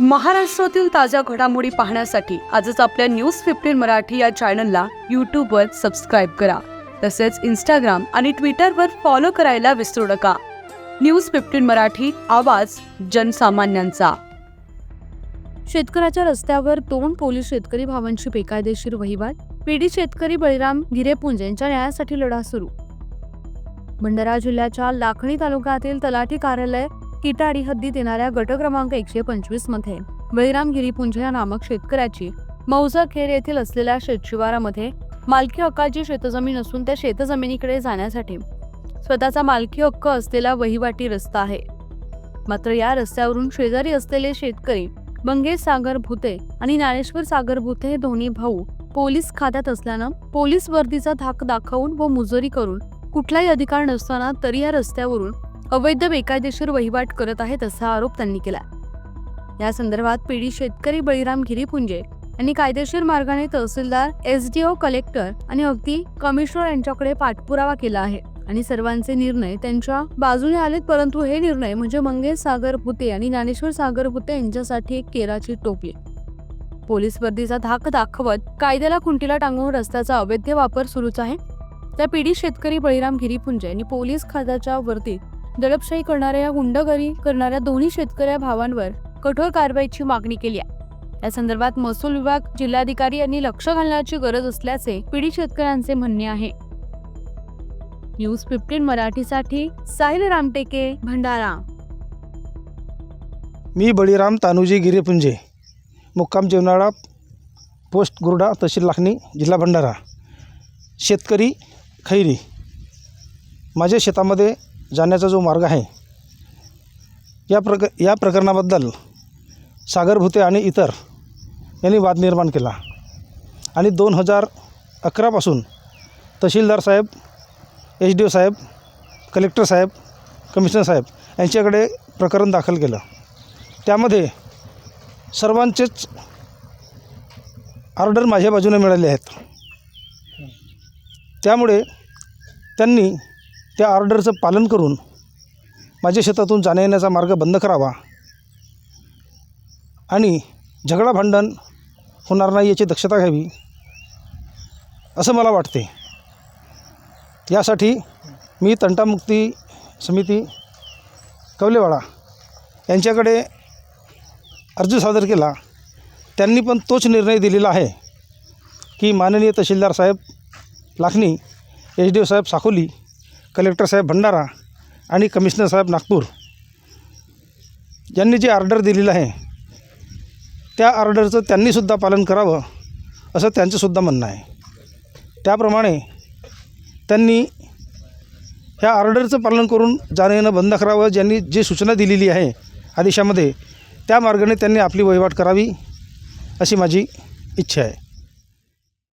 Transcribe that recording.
महाराष्ट्रातील ताज्या घडामोडी पाहण्यासाठी आजच आपल्या न्यूज फिफ्टीन मराठी या चॅनलला यूट्यूबवर सबस्क्राईब करा. तसेच इंस्टाग्राम आणि ट्विटरवर फॉलो करायला विसरू नका. न्यूज फिफ्टीन मराठी आवाज जनसामान्यांचा. शेतकऱ्याच्या रस्त्यावर दोन पोलीस शेतकरी भावांची बेकायदेशीर वहिवाट पीडित शेतकरी बळीराम गिरेपुंज यांच्या न्यायासाठी लढा सुरू. भंडारा जिल्ह्याच्या लाखणी तालुक्यातील तलाठी कार्यालय किटाडी हद्दीत येणाऱ्या गट क्रमांक एकशे पंचवीसमध्ये बळीराम गिरीपुंज या नामक शेतकऱ्याची मौजा खेर येथील असलेल्या शेतशिवारामध्ये मालकी हक्काची शेतजमीन असून त्या शेतजमिनीकडे जाण्यासाठी स्वतःचा मालकी हक्क असलेला वहिवाटी रस्ता आहे. मात्र या रस्त्यावरून शेजारी असलेले शेतकरी मंगेश सागर भुते आणि ज्ञानेश्वर सागर भुते हे दोन्ही भाऊ पोलीस खात्यात असल्यानं पोलीस वर्दीचा धाक दाखवून व मुजोरी करून कुठलाही अधिकार नसताना तरी या रस्त्यावरून अवैध बेकायदेशीर वहिवाट करत आहेत असा आरोप त्यांनी केला या संदर्भात पीडित शेतकरी बळीराम गिरीपुंजे यांनी कायदेशीर मार्गाने तहसीलदार एसडीओ कलेक्टर आणि अगदी कमिशनर यांच्याकडे पाठपुरावा केला आहे आणि सर्वांचे निर्णय त्यांच्या बाजूने आलेत परंतु हे निर्णय म्हणजे मंगेश सागर भुते आणि ज्ञानेश्वर सागर भुते यांच्यासाठी एक केराची टोपी पोलीस वर्दीचा धाक दाखवत कायद्याला खुंटीला टांगून रस्त्याचा अवैध वापर सुरूच आहे. त्या पीडित शेतकरी बळीराम गिरीपुंजे यांनी पोलीस खात्याच्या वर्दीत दडपशाही करणाऱ्या या गुंडगरी करणाऱ्या दोन्ही शेतकऱ्या भावांवर कठोर कारवाईची मागणी केली आहे. या संदर्भात महसूल विभाग जिल्हाधिकारी यांनी लक्ष घालण्याची गरज असल्याचे पीडित शेतकऱ्यांचे म्हणणे आहे. न्यूज फिफ्टीन मराठीसाठी साहिल रामटेके भंडारा. मी बळीराम तानुजी गिरेपुंजे मुक्काम जेवणाळा पोस्ट गुरडा तहसील लाखणी जिल्हा भंडारा. शेतकरी खैरी. माझ्या शेतामध्ये जाण्याचा जो मार्ग आहे या प्रक या प्रकरणाबद्दल सागर भुते आणि इतर यांनी वाद निर्माण केला. आणि दोन हजार अकरापासून तहसीलदार साहेब एच डी ओ साहेब कलेक्टर साहेब कमिशनर साहेब यांच्याकडे प्रकरण दाखल केलं. त्यामध्ये सर्वांचेच ऑर्डर माझ्या बाजूने मिळाले आहेत. त्यामुळे त्यांनी त्या ऑर्डरचं पालन करून माझ्या शेतातून जाण्या येण्याचा मार्ग बंद करावा. आणि झगडा भांडण होणार नाही याची दक्षता घ्यावी असं मला वाटते. यासाठी मी तंटामुक्ती समिती कवलेवाडा यांच्याकडे अर्ज सादर केला. त्यांनी पण तोच निर्णय दिलेला आहे की माननीय तहसीलदार साहेब लाखनी एच डी ओ साहेब साखोली कलेक्टर साहेब भंडारा आणि कमिशनर साहेब नागपूर यांनी जे ऑर्डर दिलेलं आहे त्या ऑर्डरचं त्यांनीसुद्धा पालन करावं असं त्यांचंसुद्धा म्हणणं आहे. त्याप्रमाणे त्यांनी ह्या ऑर्डरचं पालन करून जाणं येणं बंद करावं ज्यांनी जी सूचना दिलेली आहे आदेशामध्ये त्या मार्गाने त्यांनी आपली वहिवाट करावी अशी माझी इच्छा आहे.